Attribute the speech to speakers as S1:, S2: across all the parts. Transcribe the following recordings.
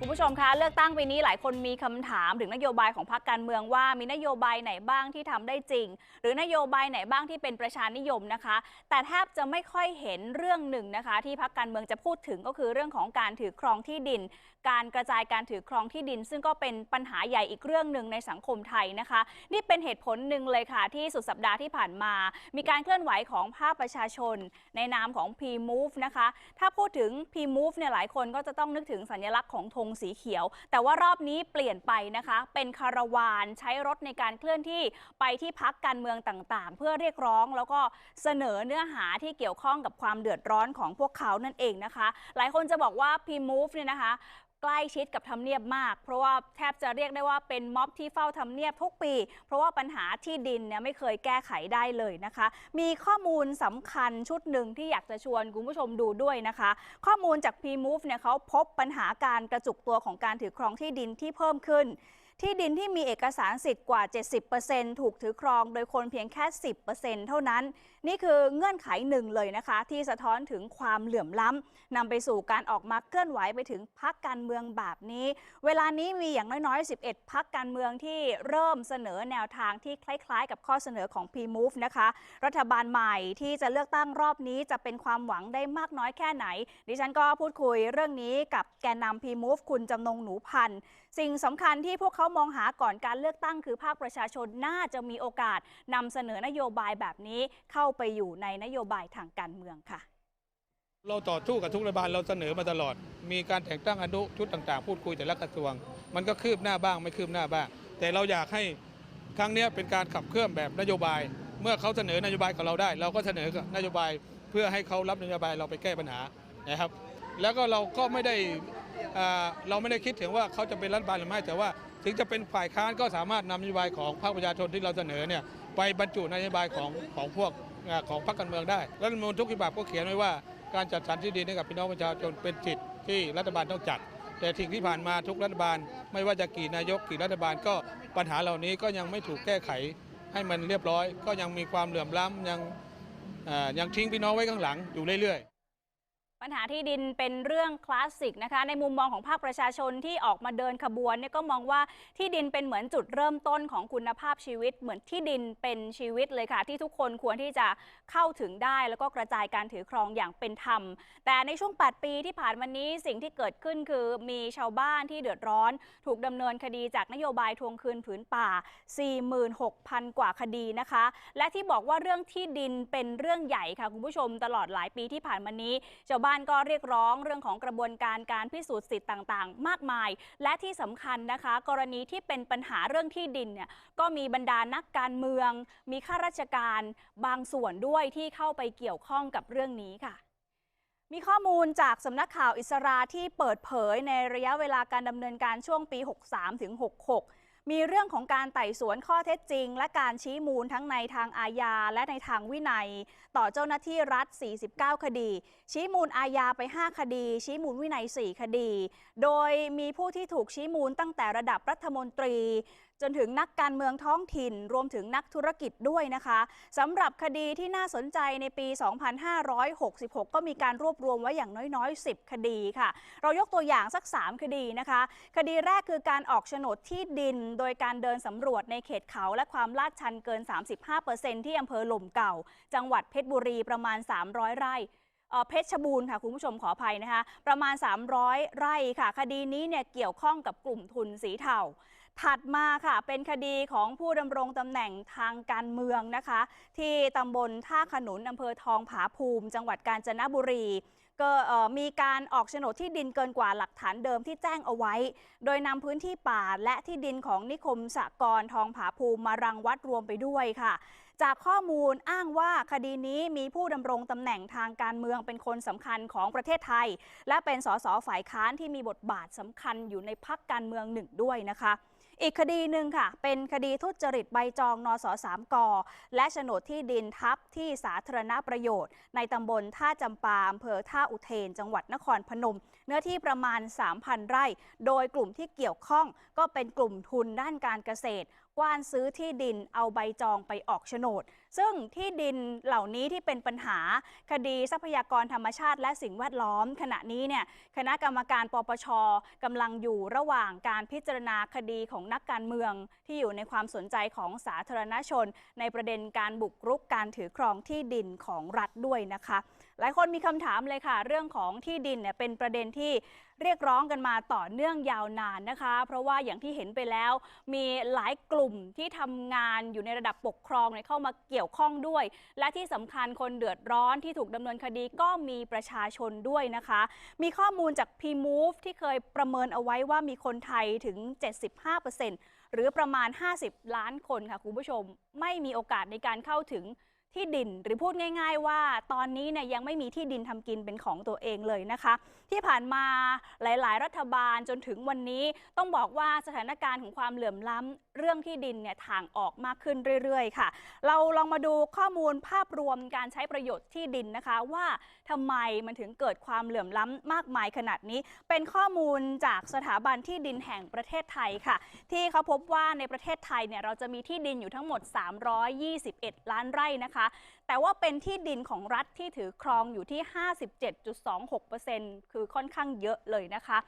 S1: คุณผู้ชมคะเลือกตั้งปีนี้หลายคนมีคำถามถึงนโยบายของพรรคการเมืองว่ามีนโยบายไหนบ้างที่ทำได้จริง หรือนโยบายไหนบ้างที่เป็นประชานิยมนะคะ แต่แทบจะไม่ค่อยเห็นเรื่องหนึ่งนะคะ ที่พรรคการเมืองจะพูดถึงก็คือเรื่องของการถือครองที่ดิน การกระจายการถือครองที่ดิน ซึ่งก็เป็นปัญหาใหญ่อีกเรื่องหนึ่งในสังคมไทยนะคะ นี่เป็นเหตุผลหนึ่งเลยค่ะ ที่สุดสัปดาห์ที่ผ่านมา มีการเคลื่อนไหวของภาคประชาชน ในนามของ P-Move นะคะ ถ้าพูดถึง P-Move เนี่ยหลายคนก็จะต้องนึกถึงสัญลักษณ์ของธงสีเขียว แต่ว่ารอบนี้เปลี่ยนไปนะคะ เป็นคาราวานใช้รถในการเคลื่อนที่ไปที่พักการเมืองต่างๆ เพื่อเรียกร้องแล้วก็เสนอเนื้อหาที่เกี่ยวข้องกับความเดือดร้อนของพวกเขานั่นเองนะคะ หลายคนจะบอกว่า P-Move เนี่ยนะคะ กล้ชิดกับทำเนียบมาก เพราะว่าแทบจะเรียกได้ว่าเป็นม็อบที่เฝ้าทำเนียบทุกปี เพราะว่าปัญหาที่ดินเนี่ยไม่เคยแก้ไขได้เลยนะคะ มีข้อมูลสำคัญชุดหนึ่งที่อยากจะชวนคุณผู้ชมดูด้วยนะคะ ข้อมูลจาก P-Move เนี่ยเขาพบปัญหาการกระจุกตัวของการถือครองที่ดินที่เพิ่มขึ้นที่ดินที่มีเอกสารสิทธิ์กว่า 70%ถูกถือครองโดยคนเพียงแค่ 10%เท่านั้น นี่คือเงื่อนไขหนึ่งเลยนะคะ ที่สะท้อนถึงความเหลื่อมล้ำนำไปสู่การออกมาเคลื่อนไหวไปถึงพักการเมืองแบบนี้ เวลานี้มีอย่างน้อยๆ 11 พักการเมืองที่เริ่มเสนอแนวทางที่คล้าย ๆ กับข้อเสนอของ P-Move นะคะ รัฐบาลใหม่ที่จะเลือกตั้งรอบนี้จะเป็นความหวังได้มากน้อยแค่ไหน ดิฉันก็พูดคุยเรื่องนี้กับแกนนำ P-Move คุณจำนงหนูพันธ์สิ่งสำคัญที่พวกเขามองหาก่อนการเลือกตั้งคือภาคประชาชนน่าจะมีโอกาสนำเสนอนโยบายแบบนี้เข้าไปอยู่ในนโยบายทางการเมืองค่ะ
S2: เราต่อสู้กับทุกรัฐบาลเราเสนอมาตลอด มีการแต่งตั้งอนุชุดต่างๆ พูดคุยแต่ละกระทรวง มันก็คืบหน้าบ้างไม่คืบหน้าบ้าง แต่เราอยากให้ครั้งนี้เป็นการขับเคลื่อนแบบนโยบาย เมื่อเขาเสนอนโยบายกับเราได้ เราก็เสนอนโยบายเพื่อให้เขารับนโยบายเราไปแก้ปัญหานะครับ แล้วก็เราก็ไม่ได้เราไม่ได้คิดถึงว่าเขาจะเป็นรัฐบาลหรือไม่แต่ว่า ถึงจะเป็นฝ่ายค้านก็สามารถนำนโยบายของภาคประชาชนที่เราเสนอเนี่ยไปบรรจุนโยบายของของพวก ของพรรคการเมืองได้รัฐธรรมนูญทุกฉบับก็เขียนไว้ว่าการจัดสรรที่ดินให้กับพี่น้องประชาชนเป็นสิทธิ์ที่รัฐบาลต้องจัด แต่สิ่งที่ผ่านมาทุกรัฐบาล ไม่ว่าจะกี่นายกกี่รัฐบาลก็ปัญหาเหล่านี้ก็ยังไม่ถูกแก้ไขให้มันเรียบร้อย ก็ยังมีความเหลื่อมล้ำยังยังทิ้งพี่น้องไว้ข้างหลังอยู่เรื่อยๆ
S1: ปัญหาที่ดินเป็นเรื่องคลาสสิกนะคะในมุมมองของภาคประชาชนที่ออกมาเดินขบวนเนี่ยก็มองว่าที่ดินเป็นเหมือนจุดเริ่มต้นของคุณภาพชีวิต เหมือนที่ดินเป็นชีวิตเลยค่ะ ที่ทุกคนควรที่จะเข้าถึงได้ แล้วก็กระจายการถือครองอย่างเป็นธรรม แต่ในช่วง 8 ปีที่ผ่านมานี้สิ่งที่เกิดขึ้นคือมีชาวบ้านที่เดือดร้อน ถูกดำเนินคดีจากนโยบายทวงคืนผืนป่า 46,000 กว่าคดีนะคะ และที่บอกว่าเรื่องที่ดินเป็นเรื่องใหญ่ค่ะคุณผู้ชมตลอดหลายปีที่ผ่านมานี้ชาวบ้านก็เรียกร้องเรื่องของกระบวนการการพิสูจน์สิทธิ์ต่างๆ มากมาย และที่สำคัญนะคะ กรณีที่เป็นปัญหาเรื่องที่ดินเนี่ยก็มีบรรดานักการเมือง มีข้าราชการบางส่วนด้วยที่เข้าไปเกี่ยวข้องกับเรื่องนี้ค่ะมีข้อมูลจากสำนักข่าวอิสราที่เปิดเผยในระยะเวลาการดำเนินการช่วงปี 63 ถึง 66 มีเรื่องของการไต่สวนข้อเท็จจริง และการชี้มูลทั้งในทางอาญาและในทางวินัย ต่อเจ้าหน้าที่รัฐ 49 คดี ชี้มูลอาญาไป 5 คดี ชี้มูลวินัย 4 คดี โดยมีผู้ที่ถูกชี้มูลตั้งแต่ระดับรัฐมนตรี จนถึงนักการเมืองท้องถิ่น รวมถึงนักธุรกิจด้วยนะคะสำหรับคดีที่น่าสนใจในปี 2566 ก็มีการรวบรวมไว้อย่างน้อยๆ 10 คดีค่ะ เรายกตัวอย่างสัก 3 คดีนะคะ คดีแรกคือการออกโฉนดที่ดินโดยการเดินสำรวจในเขตเขาและความลาดชันเกิน 35%ที่อำเภอหล่มเก่า จังหวัดเพชรบุรีประมาณ 300 ไร่เพชรบูรณ์ค่ะคุณผู้ชมขออภัยนะคะ ประมาณ 300 ไร่ค่ะ คดีนี้เนี่ยเกี่ยวข้องกับกลุ่มทุนสีเทา ถัดมาค่ะเป็นคดีของผู้ดำรงตำแหน่งทางการเมืองนะคะ ที่ตำบลท่าขนุนอำเภอทองผาภูมิ จังหวัดกาญจนบุรีก็มีการออกโฉนดที่ดินเกินกว่าหลักฐานเดิมที่แจ้งเอาไว้ โดยนำพื้นที่ป่าและที่ดินของนิคมสหกรณ์ทองผาภูมิมารังวัดรวมไปด้วยค่ะ จากข้อมูลอ้างว่าคดีนี้มีผู้ดำรงตำแหน่งทางการเมืองเป็นคนสำคัญของประเทศไทย และเป็นสสฝ่ายค้านที่มีบทบาทสำคัญอยู่ในพักการเมืองหนึ่งด้วยนะคะ อีกคดีหนึ่งค่ะ เป็นคดีทุจริตใบจองนสสามกอและโฉนดที่ดินทับที่สาธารณประโยชน์ ในตำบลท่าจำปาอำเภอท่าอุเทน จังหวัดนครพนม เนื้อที่ประมาณ 3,000 ไร่ โดยกลุ่มที่เกี่ยวข้องก็เป็นกลุ่มทุนด้านการเกษตรกว้านซื้อที่ดินเอาใบจองไปออกโฉนด ซึ่งที่ดินเหล่านี้ที่เป็นปัญหาคดีทรัพยากรธรรมชาติและสิ่งแวดล้อม ขณะนี้เนี่ยคณะกรรมการปปชกำลังอยู่ระหว่างการพิจารณาคดีของนักการเมือง ที่อยู่ในความสนใจของสาธารณชน ในประเด็นการบุกรุกการถือครองที่ดินของรัฐด้วยนะคะ หลายคนมีคำถามเลยค่ะ เรื่องของที่ดินเนี่ยเป็นประเด็นที่เรียกร้องกันมาต่อเนื่องยาวนานนะคะ เพราะว่าอย่างที่เห็นไปแล้ว มีหลายกลุ่มที่ทำงานอยู่ในระดับปกครองเเข้ามาเกี่ยวข้องด้วย และที่สำคัญคนเดือดร้อนที่ถูกดำเนินคดีก็มีประชาชนด้วยนะคะ มีข้อมูลจาก P-Move ที่เคยประเมินเอาไว้ว่ามีคนไทยถึง 75%หรือประมาณ 50 ล้านคนค่ะคุณผู้ชม ไม่มีโอกาสในการเข้าถึง ที่ดิน หรือพูดง่าย ๆ ว่าตอนนี้เนี่ยยังไม่มีที่ดินทำกินเป็นของตัวเองเลยนะคะที่ผ่านมาหลาย ๆ รัฐบาลจนถึงวันนี้ต้องบอกว่าสถานการณ์ของความเหลื่อมล้ำเรื่องที่ดินเนี่ยทางออกมากขึ้นเรื่อย ๆ ค่ะ เราลองมาดูข้อมูลภาพรวมการใช้ประโยชน์ที่ดินนะคะว่าทำไมมันถึงเกิดความเหลื่อมล้ำมากมายขนาดนี้ เป็นข้อมูลจากสถาบันที่ดินแห่งประเทศไทยค่ะ ที่เขาพบว่าในประเทศไทยเนี่ยเราจะมีที่ดินอยู่ทั้งหมด 321 ล้านไร่นะคะ แต่ว่าเป็นที่ดินของรัฐที่ถือครองอยู่ที่ 57.26%คือค่อนข้างเยอะเลยนะคะ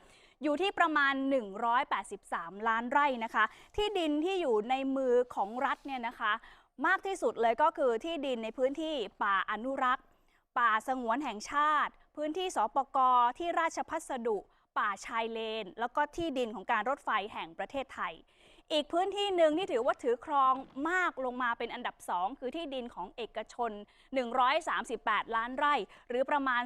S1: อยู่ที่ประมาณ 183 ล้านไร่นะคะ ที่ดินที่อยู่ในมือของรัฐเนี่ยนะคะ มากที่สุดเลยก็คือที่ดินในพื้นที่ป่าอนุรักษ์ ป่าสงวนแห่งชาติ พื้นที่สปกที่ราชพัสดุ ป่าชายเลน แล้วก็ที่ดินของการรถไฟแห่งประเทศไทย อีกพื้นที่หนึ่งที่ถือว่าถือครองมากลงมาเป็นอันดับ 2 คือที่ดินของเอกชน 138 ล้านไร่ หรือประมาณ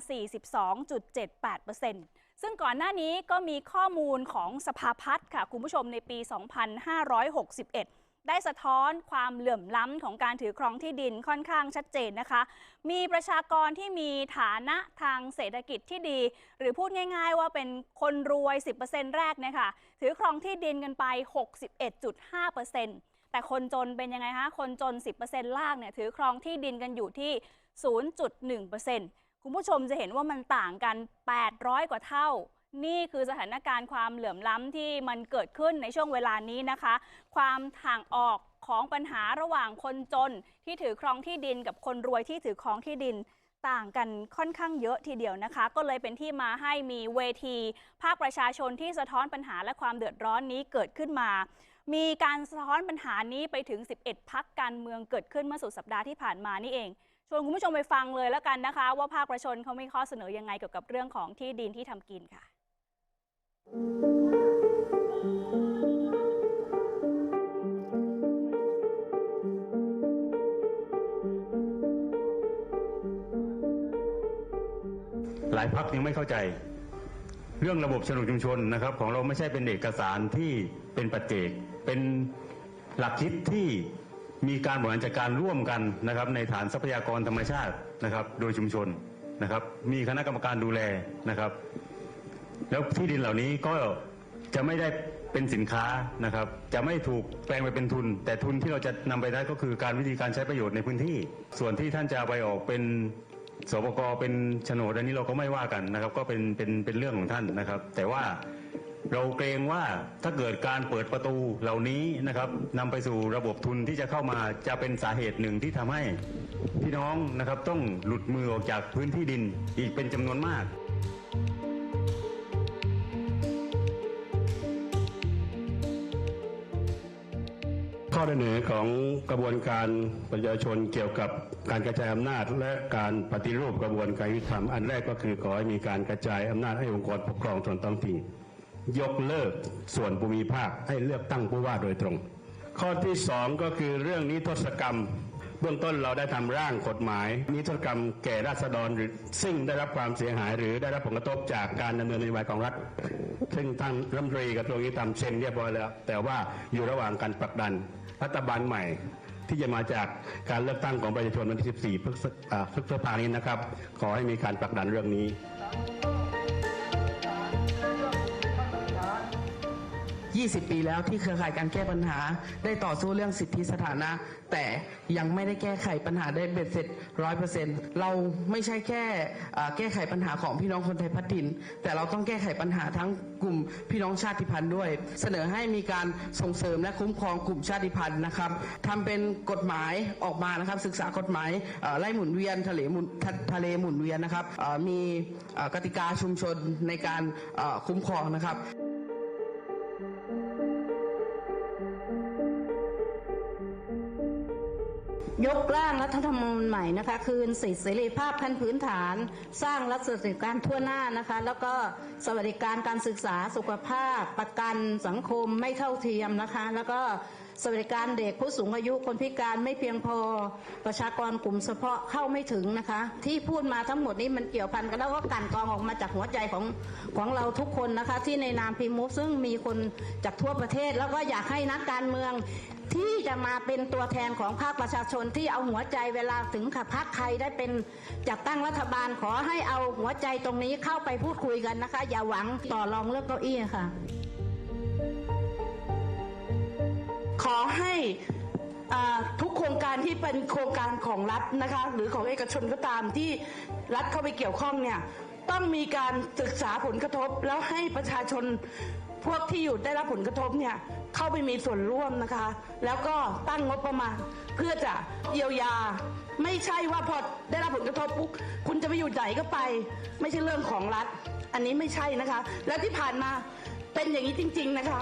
S1: 42.78%ซึ่งก่อนหน้านี้ก็มีข้อมูลของสภาพัฒน์ค่ะ คุณผู้ชมในปี 2561 ได้สะท้อนความเหลื่อมล้ำของการถือครองที่ดินค่อนข้างชัดเจนนะคะ มีประชากรที่มีฐานะทางเศรษฐกิจที่ดี หรือพูดง่าย ๆ ว่าเป็นคนรวย 10%แรกเนี่ยค่ะถือครองที่ดินกันไป 61.5%แต่คนจนเป็นยังไงคะ คนจน 10%ล่างเนี่ยถือครองที่ดินกันอยู่ที่ 0.1%คุณผู้ชมจะเห็นว่ามันต่างกัน 800 กว่าเท่า นี่คือสถานการณ์ความเหลื่อมล้ำที่มันเกิดขึ้นในช่วงเวลานี้นะคะ ความห่างออกของปัญหาระหว่างคนจนที่ถือครองที่ดินกับคนรวยที่ถือครองที่ดินต่างกันค่อนข้างเยอะทีเดียวนะคะ ก็เลยเป็นที่มาให้มีเวที ภาคประชาชนที่สะท้อนปัญหาและความเดือดร้อนนี้เกิดขึ้นมา มีการสะท้อนปัญหานี้ไปถึง 11 พักการเมืองเกิดขึ้นเมื่อสุดสัปดาห์ที่ผ่านมานี่เองชวนคุณผู้ชมไปฟังเลยแล้วกันนะคะ ว่าภาคประชาชนเขามีข้อเสนอยังไงเกี่ยวกับเรื่องของที่ดินที่ทำกินค่ะ
S3: หลายพักยังไม่เข้าใจ เรื่องระบบโฉนดชุมชนนะครับ ของเราไม่ใช่เป็นเอกสารที่เป็นปัจเจกเป็นหลักคิดที่มีการบริหารจัดการร่วมกันนะครับ ในฐานทรัพยากรธรรมชาตินะครับ โดยชุมชนนะครับ มีคณะกรรมการดูแลนะครับ แล้วที่ดินเหล่านี้ก็จะไม่ได้เป็นสินค้านะครับ จะไม่ถูกแปลงไปเป็นทุน แต่ทุนที่เราจะนำไปได้ก็คือการวิธีการใช้ประโยชน์ในพื้นที่ ส่วนที่ท่านจะไปออกเป็นสปกเป็นโฉนดอันนี้เราก็ไม่ว่ากันนะครับ ก็เป็นเป็นเป็นเรื่องของท่านนะครับ แต่ว่าเราเกรงว่าถ้าเกิดการเปิดประตูเหล่านี้นะครับนำไปสู่ระบบทุนที่จะเข้ามาจะเป็นสาเหตุหนึ่งที่ทำให้พี่น้องนะครับต้องหลุดมือออกจากพื้นที่ดินอีกเป็นจำนวนมาก
S4: อเสนอของกระบวนการประชาชนเกี่ยวกับการกระจายอำนาจ และการปฏิรูปกระบวนการยุติธรรมอันแรกก็คือขอให้มีการกระจายอำนาจให้องค์กรปกครองส่วนท้องถิ่นยกเลิกส่วนภูมิภาคให้เลือกตั้งผู้ว่าโดยตรง ข้อที่สองก็คือเรื่องนิทศกรรม เบื้องต้นเราได้ทำร่างกฎหมาย นิทศกรรมแก่ราษฎรหรือซึ่งได้รับความเสียหาย หรือได้รับผลกระทบจากการดำเนินนโยบายของรัฐ ซึ่งท่านรัฐมนตรีกระทรวงยุติธรรมเซ็นเรียบร้อยแล้ว แต่ว่าอยู่ระหว่างการผลักดัน รัฐบาลใหม่ ที่จะมาจากการเลือกตั้งของประชาชนวันที่ 14 พฤษอ่าพฤษภานี้นะครับ ขอให้มีการผลักดันเรื่องนี้
S5: 20 ปีแล้วที่เครือข่ายการแก้ปัญหา ได้ต่อสู้เรื่องสิทธิสถานะ แต่ยังไม่ได้แก้ไขปัญหาได้เบ็ดเสร็จร้อยเปอร์เซ็นต์เราไม่ใช่แค่แก้ไขปัญหาของพี่น้องคนไทยพัฒดินแต่เราต้องแก้ไขปัญหาทั้งกลุ่มพี่น้องชาติพันธุ์ด้วย เสนอให้มีการส่งเสริมและคุ้มครองกลุ่มชาติพันธุ์นะครับทำเป็นกฎหมายออกมานะครับ ศึกษากฎหมายไล่หมุนเวียนทะเลหมุนทะทะเลหมุนเวียนนะครับมีกติกาชุมชนในการคุ้มครองนะครับ
S6: ยกร่างรัฐธรรมนูญใหม่นะคะคืนสิทธิเสรีภาพขั้นพื้นฐาน สร้างรัฐสวัสดิการทั่วหน้านะคะ แล้วก็สวัสดิการการศึกษาสุขภาพประกันสังคมไม่เท่าเทียมนะคะ แล้วก็ สวัสดิการเด็กผู้สูงอายุคนพิการไม่เพียงพอ ประชากรกลุ่มเฉพาะเข้าไม่ถึงนะคะ ที่พูดมาทั้งหมดนี้มันเกี่ยวพันกันแล้วก็กันกองออกมาจากหัวใจของของเราทุกคนนะคะ ที่ในนามพิมุฟซึ่งมีคนจากทั่วประเทศ แล้วก็อยากให้นักการเมืองที่จะมาเป็นตัวแทนของภาคประชาชนที่เอาหัวใจเวลาถึงขับพักใครได้เป็นจัดตั้งรัฐบาลขอให้เอาหัวใจตรงนี้เข้าไปพูดคุยกันนะคะ อย่าหวังต่อรองเรื่องเก้าอี้ค่ะ
S5: ขอให้ทุกโครงการที่เป็นโครงการของรัฐนะคะหรือของเอกชนก็ตามที่รัฐเข้าไปเกี่ยวข้องเนี่ยต้องมีการศึกษาผลกระทบ แล้วให้ประชาชนพวกที่อยู่ได้รับผลกระทบเนี่ยเข้าไปมีส่วนร่วมนะคะ แล้วก็ตั้งงบประมาณเพื่อจะเยียวยา ไม่ใช่ว่าพอได้รับผลกระทบปุ๊บคุณจะไปอยู่ไหนก็ไป ไม่ใช่เรื่องของรัฐ อันนี้ไม่ใช่นะคะ แล้วที่ผ่านมาเป็นอย่างนี้จริง ๆ นะคะ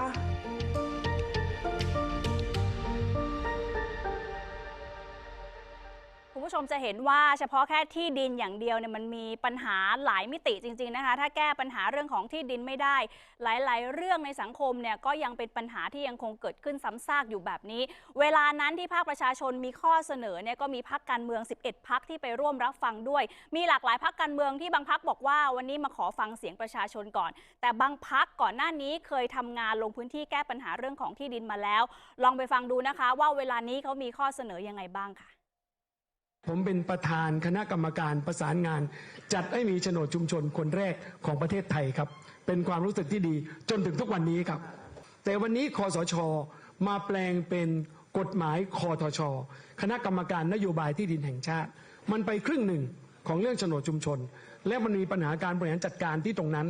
S1: คุณผู้ชมจะเห็นว่าเฉพาะแค่ที่ดินอย่างเดียวเนี่ยมันมีปัญหาหลายมิติจริง ๆนะคะ ถ้าแก้ปัญหาเรื่องของที่ดินไม่ได้ หลาย ๆ เรื่องในสังคมเนี่ยก็ยังเป็นปัญหาที่ยังคงเกิดขึ้นซ้ำซากอยู่แบบนี้ เวลานั้นที่ภาคประชาชนมีข้อเสนอเนี่ยก็มีพักการเมือง 11 พักที่ไปร่วมรับฟังด้วย มีหลากหลายพักการเมืองที่บางพักบอกว่าวันนี้มาขอฟังเสียงประชาชนก่อน แต่บางพักก่อนหน้านี้เคยทำงานลงพื้นที่แก้ปัญหาเรื่องของที่ดินมาแล้ว ลองไปฟังดูนะคะ ว่าเวลานี้เขามีข้อเสนอยังไงบ้างค่ะ
S7: ผมเป็นประธานคณะกรรมการประสานงาน จัดให้มีโฉนดชุมชนคนแรกของประเทศไทยครับ เป็นความรู้สึกที่ดีจนถึงทุกวันนี้ครับ แต่วันนี้คอสชมาแปลงเป็นกฎหมายคอทช คณะกรรมการนโยบายที่ดินแห่งชาติ มันไปครึ่งหนึ่งของเรื่องโฉนดชุมชน และมันมีปัญหาการบริหารจัดการที่ตรงนั้น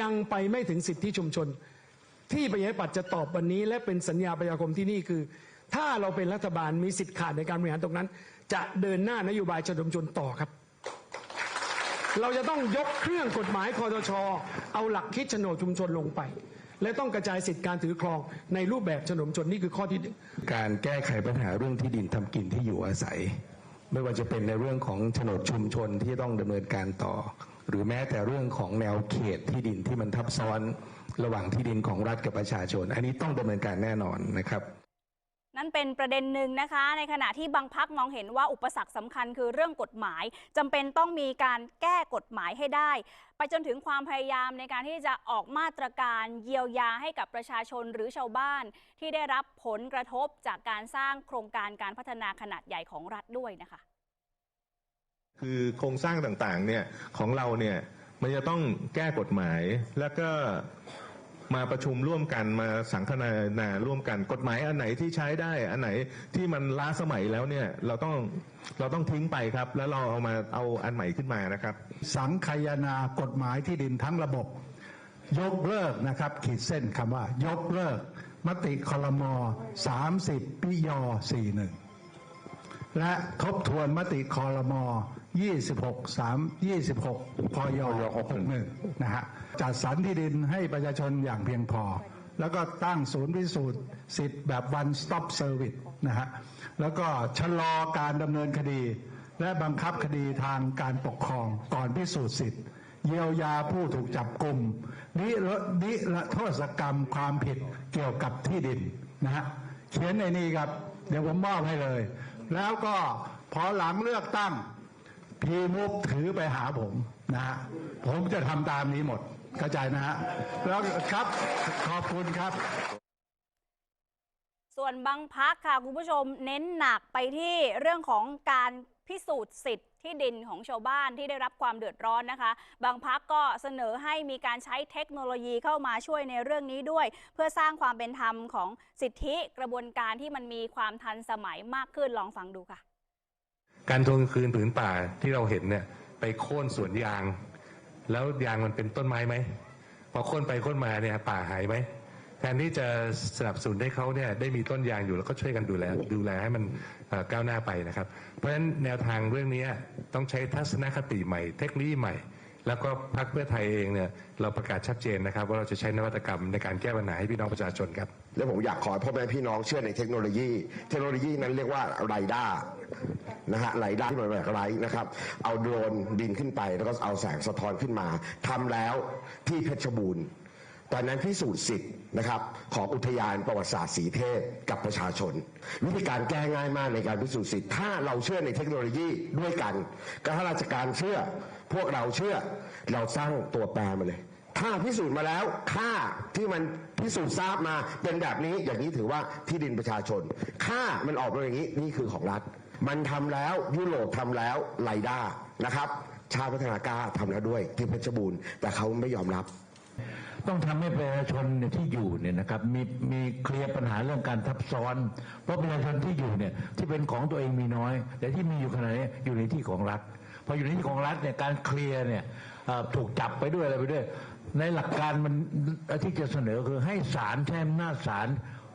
S7: ยังไปไม่ถึงสิทธิชุมชน ที่ประชาธิปัตย์จะตอบวันนี้ และเป็นสัญญาประชาคมที่นี่คือ ถ้าเราเป็นรัฐบาลมีสิทธิ์ขาดในการบริหารตรงนั้น จะเดินหน้านโยบายชนมชนต่อครับ เราจะต้องยกเครื่องกฎหมายคอทชเอาหลักคิดโฉนดชุมชนลงไป และต้องกระจายสิทธิการถือครองในรูปแบบโฉนชุมชนนี่คือข้อที่หนึ่ง
S8: การแก้ไขปัญหาเรื่องที่ดินทำกินที่อยู่อาศัย ไม่ว่าจะเป็นในเรื่องของโฉนดชุมชนที่ต้องดำเนินการต่อ หรือแม้แต่เรื่องของแนวเขตที่ดินที่มันทับซ้อนระหว่างที่ดินของรัฐกับประชาชน อันนี้ต้องดำเนินการแน่นอนนะครับ
S1: นั่นเป็นประเด็นหนึ่งนะคะ ในขณะที่บางพักมองเห็นว่าอุปสรรคสำคัญคือเรื่องกฎหมายจำเป็นต้องมีการแก้กฎหมายให้ได้ ไปจนถึงความพยายามในการที่จะออกมาตรการเยียวยาให้กับประชาชนหรือชาวบ้าน ที่ได้รับผลกระทบจากการสร้างโครงการการพัฒนาขนาดใหญ่ของรัฐด้วยนะคะ
S9: คือโครงสร้างต่างๆเนี่ยของเราเนี่ยมันจะต้องแก้กฎหมายแล้วก็ มาประชุมร่วมกันมาสังคนานาร่วมกัน กฎหมายอันไหนที่ใช้ได้ อันไหนที่มันล้าสมัยแล้วเนี่ยเราต้องเราต้องทิ้งไปครับ แล้วเราเอามาเอาอันใหม่ขึ้นมานะครับ
S10: สังคายนากฎหมายที่ดินทั้งระบบ ยกเลิกนะครับ ขีดเส้นคำว่า ยกเลิก มติคลมอ30 ปิยอ41 และทบทวนมติคอรม 26 3 26พย61นะฮะจัดสรรที่ดินให้ประชาชนอย่างเพียงพอ แล้วก็ตั้งศูนย์พิสูจน์สิทธิ์แบบ one stop service นะฮะแล้วก็ชะลอการดำเนินคดี และบังคับคดีทางการปกครองก่อนพิสูจน์สิทธิ์เยียวยาผู้ถูกจับกลุ่มนิรนิรโทษกรรมความผิดเกี่ยวกับที่ดินนะฮะเขียนในนี้ครับ เดี๋ยวผมมอบให้เลย แล้วก็พอหลังเลือกตั้ง พีมุกถือไปหาผมนะฮะผมจะทำตามนี้หมดเข้าใจนะฮะแล้วครับขอบคุณครับ
S1: ส่วนบางพักค่ะ คุณผู้ชมเน้นหนักไปที่เรื่องของการพิสูจน์สิทธิ์ที่ดินของชาวบ้านที่ได้รับความเดือดร้อนนะคะ บางพักก็เสนอให้มีการใช้เทคโนโลยีเข้ามาช่วยในเรื่องนี้ด้วย เพื่อสร้างความเป็นธรรมของสิทธิกระบวนการที่มันมีความทันสมัยมากขึ้นลองฟังดูค่ะ
S11: การทวงคืนผืนป่าที่เราเห็นเนี่ย ไปโค่นสวนยาง แล้วยางมันเป็นต้นไม้ไหมพอโค่นไปโค่นมาเนี่ยป่าหายไหมแทนที่จะสนับสนุนให้เขาเนี่ยได้มีต้นยางอยู่แล้วก็ช่วยกันดูแลดูแลให้มันก้าวหน้าไปนะครับ เพราะฉะนั้นแนวทางเรื่องนี้ต้องใช้ทัศนคติใหม่ เทคโนโลยีใหม่ แล้วก็พรรคเพื่อไทยเองเนี่ยเราประกาศชัดเจนนะครับ ว่าเราจะใช้นวัตกรรมในการแก้ปัญหาให้พี่น้องประชาชนครับ
S12: และผมอยากขอให้พ่อแม่พี่น้องเชื่อในเทคโนโลยี เทคโนโลยีนั้นเรียกว่าไรด้า นะฮะไรด้าที่มันแบบไรนะครับ เอาโดรนบินขึ้นไป แล้วก็เอาแสงสะท้อนขึ้นมาทำแล้วที่เพชรบูรณ์ตอนนั้นพิสูจน์สิทธิ์นะครับของอุทยานประวัติศาสตร์สีเทพกับประชาชน วิธีการแก้ง่ายมากในการพิสูจน์สิทธิ์ถ้าเราเชื่อในเทคโนโลยีด้วยกันข้าราชการเชื่อ พวกเราเชื่อเราสร้างตัวแปรมาเลย ถ้าพิสูจน์มาแล้วค่าที่มันพิสูจน์ทราบมาเป็นแบบนี้อย่างนี้ถือว่าที่ดินประชาชน ค่ามันออกมาอย่างนี้นี่คือของรัฐ มันทำแล้วยุโรปทำแล้วไลด้านะครับ ชาติพัฒนากาทำแล้วด้วยที่เพชรบูรณ์แต่เขาไม่ยอมรับ
S13: ต้องทำให้ประชาชนเนี่ยที่อยู่เนี่ยนะครับมีมีเคลียร์ปัญหาเรื่องการทับซ้อน เพราะประชาชนที่อยู่เนี่ยที่เป็นของตัวเองมีน้อย แต่ที่มีอยู่ขนาดนี้อยู่ในที่ของรัฐพออยู่ในที่ของรัฐเนี่ยการเคลียร์เนี่ยถูกจับไปด้วยอะไรไปด้วย ในหลักการมันที่จะเสนอคือให้ศาลใช้อำนาจศาล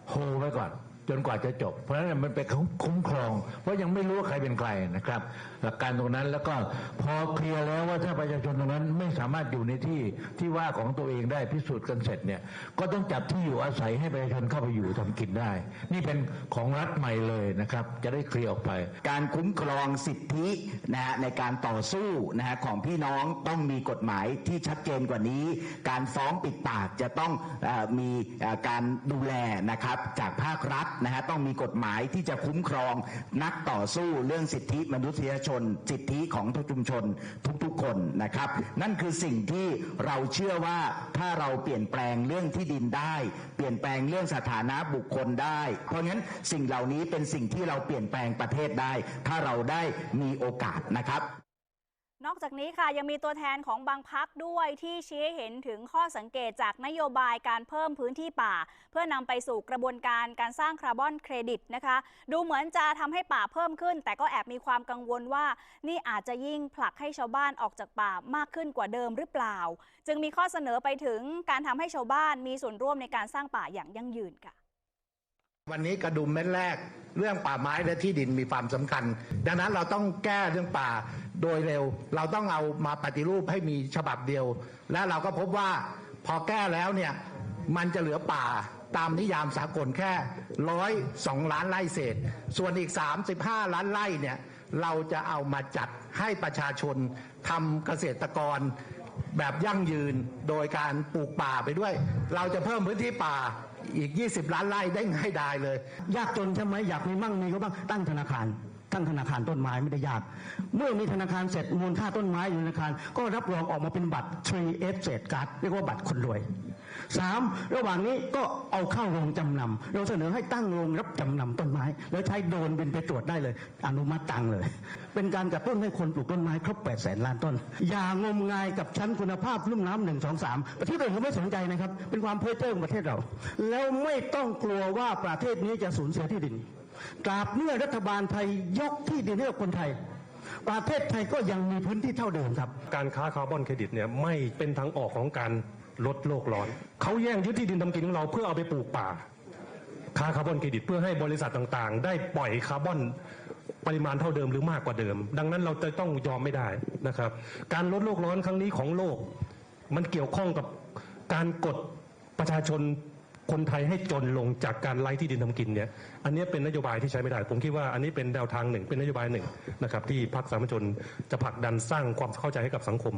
S13: โฮไว้ก่อน จนกว่าจะจบ เพราะฉะนั้นมันเป็นคุ้มครอง เพราะยังไม่รู้ว่าใครเป็นใครนะครับ หลักการตรงนั้นแล้วก็พอเคลียร์แล้วว่าถ้าประชาชนตรงนั้นไม่สามารถอยู่ในที่ที่ว่าของตัวเองได้พิสูจน์กันเสร็จเนี่ยก็ต้องจับที่อยู่อาศัยให้ประชาชนเข้าไปอยู่ทำกินได้ นี่เป็นของรัฐใหม่เลยนะครับ จะได้เคลียร์ออกไป
S14: การคุ้มครองสิทธินะฮะในการต่อสู้นะฮะของพี่น้องต้องมีกฎหมายที่ชัดเจนกว่านี้ การฟ้องปิดปากจะต้องอมีการดูแลนะครับจากภาครัฐนะฮะต้องมีกฎหมายที่จะคุ้มครองนักต่อสู้เรื่องสิทธิมนุษยชน สิทธิของทุกชุมชนทุกๆคนนะครับ นั่นคือสิ่งที่เราเชื่อว่าถ้าเราเปลี่ยนแปลงเรื่องที่ดินได้ เปลี่ยนแปลงเรื่องสถานะบุคคลได้ เพราะงั้นสิ่งเหล่านี้เป็นสิ่งที่เราเปลี่ยนแปลงประเทศได้ ถ้าเราได้มีโอกาสนะครับ
S1: นอกจากนี้ค่ะยังมีตัวแทนของบางพักด้วยที่ชี้ให้เห็นถึงข้อสังเกตจากนโยบายการเพิ่มพื้นที่ป่า เพื่อนำไปสู่กระบวนการการสร้างคาร์บอนเครดิตนะคะ ดูเหมือนจะทำให้ป่าเพิ่มขึ้น แต่ก็แอบมีความกังวลว่า นี่อาจจะยิ่งผลักให้ชาวบ้านออกจากป่ามากขึ้นกว่าเดิมหรือเปล่า จึงมีข้อเสนอไปถึงการทำให้ชาวบ้านมีส่วนร่วมในการสร้างป่าอย่างยั่งยืนค่ะ
S15: วันนี้กระดุมเม็ดแรก เรื่องป่าไม้และที่ดินมีความสำคัญ ดังนั้นเราต้องแก้เรื่องป่า โดยเร็ว เราต้องเอามาปฏิรูปให้มีฉบับเดียว และเราก็พบว่าพอแก้แล้วเนี่ยมันจะเหลือป่าตามนิยามสากลแค่ร้อยสองล้านไร่เศษ ส่วนอีก 35 ล้านไร่เนี่ยเราจะเอามาจัดให้ประชาชนทำเกษตรกรแบบยั่งยืนโดยการปลูกป่าไปด้วย เราจะเพิ่มพื้นที่ป่าอีก 20 ล้านไร่ได้ง่ายดายเลย
S16: ยากจนใช่ไหมอยากมีมั่งมีก็บ้างตั้งธนาคาร ตั้งธนาคารต้นไม้ไม่ได้ยาก เมื่อมีธนาคารเสร็จมูลค่าต้นไม้อยู่ในธนาคาร ก็รับรองออกมาเป็นบัตร3 f เ card เรียกว่าบัตรคนรวยสามระหว่างนี้ก็เอาเข้าโรงจำนำเราเสนอให้ตั้งโรงรับจำนำต้นไม้ แล้วใช้โดรนบินไปตรวจได้เลย อนุมัติตังเลย เป็นการกระตุ้นให้คนปลูกต้นไม้ครบ8แสนล้านต้น อย่างมงายกับชั้นคุณภาพลุ่มน้ำหนึ่งสองสามประเทศอื่นเขาไม่สนใจนะครับ เป็นความเพ้อเจ้อของประเทศเรา แล้วไม่ต้องกลัวว่าประเทศนี้จะสูญเสียที่ดิน ตราบเมื่อรัฐบาลไทยยกที่ดินให้กับคนไทย ประเทศไทยก็ยังมีพื้นที่เท่าเดิมครับ
S17: การค้าคาร์บอนเครดิตเนี่ยไม่เป็นทางออกของการลดโลกร้อน เขาแย่งยึดที่ดินทำกินของเราเพื่อเอาไปปลูกป่า ค้าคาร์บอนเครดิตเพื่อให้บริษัทต่างๆ ได้ปล่อยคาร์บอนปริมาณเท่าเดิมหรือมากกว่าเดิม ดังนั้นเราจะต้องยอมไม่ได้นะครับ การลดโลกร้อนครั้งนี้ของโลก มันเกี่ยวข้องกับการกดประชาชน คนไทยให้จนลงจากการไล่ที่ดินทำกินเนี่ยอันนี้เป็นนโยบายที่ใช้ไม่ได้ ผมคิดว่าอันนี้เป็นแนวทางหนึ่งเป็นนโยบายหนึ่งนะครับที่พรรคสามัญชนจะผลักดันสร้างความเข้าใจให้กับสังคม